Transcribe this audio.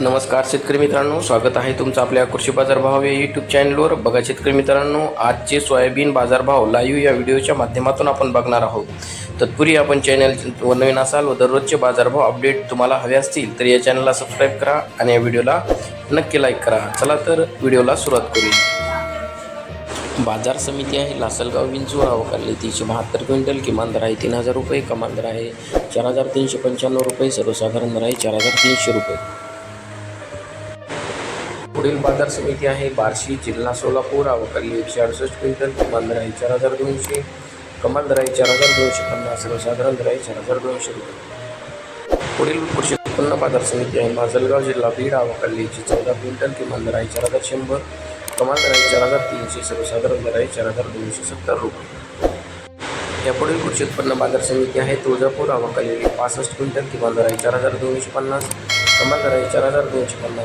नमस्कार शेतकरी मित्रांनो स्वागत आहे तुमचं आपल्या कृषी बाजार भाव या यूट्यूब चॅनलवर बघा शेतकरी मित्रांनो आजचे सोयाबीन बाजारभाव लाईव्ह या व्हिडिओच्या माध्यमातून आपण बघणार आहोत. तत्पूर्वी आपण चॅनल नवीन असाल व दररोजचे बाजारभाव अपडेट तुम्हाला हवे असतील तर या चॅनलला सबस्क्राईब करा आणि या व्हिडिओला नक्की लाईक करा. चला तर व्हिडिओला सुरुवात करूया. बाजार समिती आहे लासलगाव विंचूर अवकाली तीनशे बहात्तर क्विंटल किमान दर आहे तीन हजार रुपये कमान दर आहे चार हजार तीनशे पंच्याण्णव रुपये सर्वसाधारण दर आहे चार हजार तीनशे रुपये. पुढील बाजार समिती आहे. बार्शी जिल्हा सोलापूर अवकाली एकशे अडुसष्ट क्विंटल कमाल दर आहे चार हजार दोनशे कमाल दराय चार हजार दोनशे पन्नास सर्वसाधारण दराय चार हजार दोनशे रुपये. पुढील कृषी उत्पन्न बाजार समिती आहे. माजलगाव जिल्हा बीड अवकाली एकशे चौदा क्विंटल किमान दर आहे चार हजार शंभर कमाल दराय चार हजार तीनशे सर्वसाधारण दराय चार हजार दोनशे सत्तर रुपये. यापुढील कृषी उत्पन्न बाजार समिती आहे. तुळजापूर अवकाली पासष्ट क्विंटल किमान दर आहे चार हजार दोनशे पन्नास कमाल दराय चार हजार दोनशे पन्नास.